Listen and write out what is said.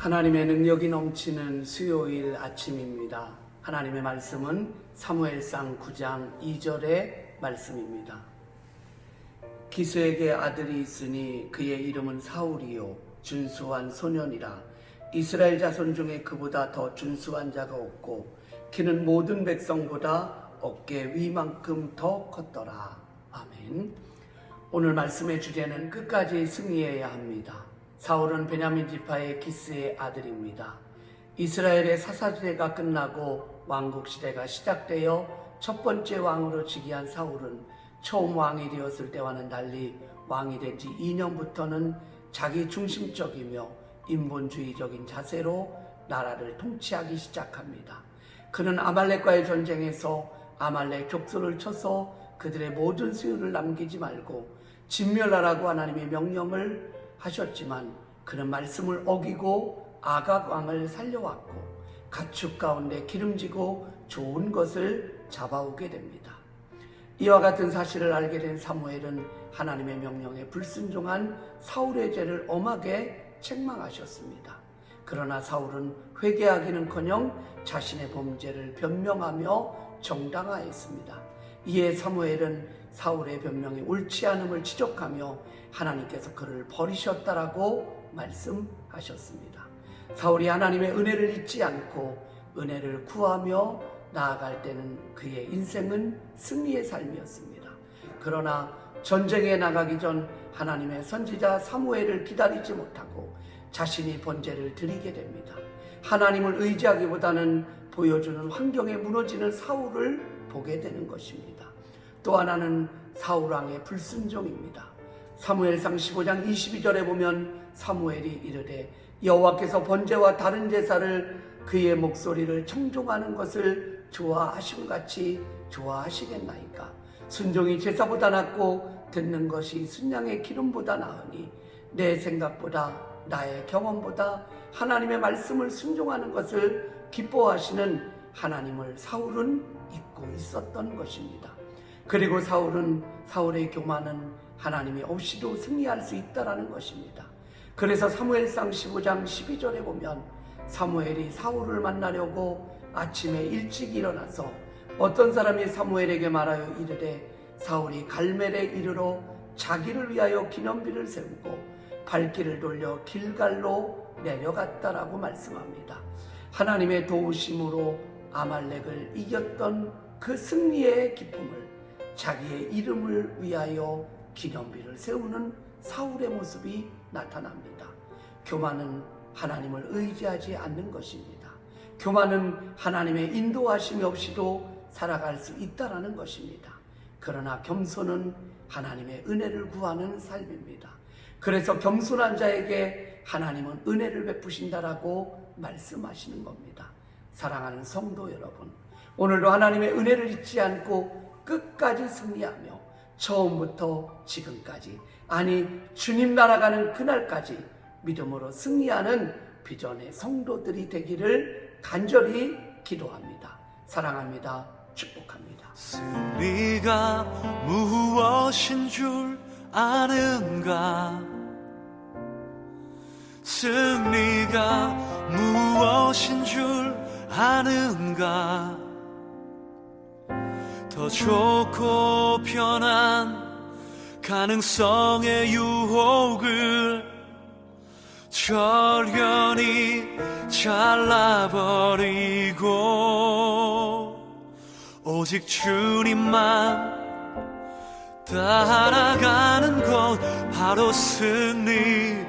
하나님의 능력이 넘치는 수요일 아침입니다. 하나님의 말씀은 사무엘상 9장 2절의 말씀입니다. 기스에게 아들이 있으니 그의 이름은 사울이요 준수한 소년이라 이스라엘 자손 중에 그보다 더 준수한 자가 없고 그는 모든 백성보다 어깨 위만큼 더 컸더라. 아멘. 오늘 말씀의 주제는 끝까지 승리해야 합니다. 사울은 베냐민 지파의 기스의 아들입니다. 이스라엘의 사사시대가 끝나고 왕국 시대가 시작되어 첫 번째 왕으로 즉위한 사울은 처음 왕이 되었을 때와는 달리 왕이 된 지 2년부터는 자기 중심적이며 인본주의적인 자세로 나라를 통치하기 시작합니다. 그는 아말렉과의 전쟁에서 아말렉 족수를 쳐서 그들의 모든 수요를 남기지 말고 진멸하라고 하나님의 명령을 하셨지만 그는 말씀을 어기고 아각 왕을 살려왔고 가축 가운데 기름지고 좋은 것을 잡아오게 됩니다. 이와 같은 사실을 알게 된 사무엘은 하나님의 명령에 불순종한 사울의 죄를 엄하게 책망하셨습니다. 그러나 사울은 회개하기는커녕 자신의 범죄를 변명하며 정당화했습니다. 이에 사무엘은 사울의 변명이 옳지 않음을 지적하며 하나님께서 그를 버리셨다라고 말씀하셨습니다. 사울이 하나님의 은혜를 잊지 않고 은혜를 구하며 나아갈 때는 그의 인생은 승리의 삶이었습니다. 그러나 전쟁에 나가기 전 하나님의 선지자 사무엘을 기다리지 못하고 자신이 번제를 드리게 됩니다. 하나님을 의지하기보다는 보여주는 환경에 무너지는 사울을 보게 되는 것입니다. 또 하나는 사울 왕의 불순종입니다. 사무엘상 15장 22절에 보면 사무엘이 이르되 여호와께서 번제와 다른 제사를 그의 목소리를 청종하는 것을 좋아하심 같이 좋아하시겠나이까 순종이 제사보다 낫고 듣는 것이 순양의 기름보다 나으니 내 생각보다 나의 경험보다 하나님의 말씀을 순종하는 것을 기뻐하시는 하나님을 사울은 잊고 있었던 것입니다. 그리고 사울은 사울의 교만은 하나님이 없이도 승리할 수 있다라는 것입니다. 그래서 사무엘상 15장 12절에 보면 사무엘이 사울을 만나려고 아침에 일찍 일어나서 어떤 사람이 사무엘에게 말하여 이르되 사울이 갈멜에 이르러 자기를 위하여 기념비를 세우고 발길을 돌려 길갈로 내려갔다라고 말씀합니다. 하나님의 도우심으로 아말렉을 이겼던 그 승리의 기쁨을 자기의 이름을 위하여 기념비를 세우는 사울의 모습이 나타납니다. 교만은 하나님을 의지하지 않는 것입니다. 교만은 하나님의 인도하심이 없이도 살아갈 수 있다라는 것입니다. 그러나 겸손은 하나님의 은혜를 구하는 삶입니다. 그래서 겸손한 자에게 하나님은 은혜를 베푸신다라고 말씀하시는 겁니다. 사랑하는 성도 여러분, 오늘도 하나님의 은혜를 잊지 않고 끝까지 승리하며 처음부터 지금까지 아니 주님 날아가는 그날까지 믿음으로 승리하는 비전의 성도들이 되기를 간절히 기도합니다. 사랑합니다. 축복합니다. 승리가 무엇인 줄 아는가? 승리가 무엇인 줄 아는가? 더 좋고 편한 가능성의 유혹을 절연히 잘라버리고 오직 주님만 따라가는 것 바로 승리라네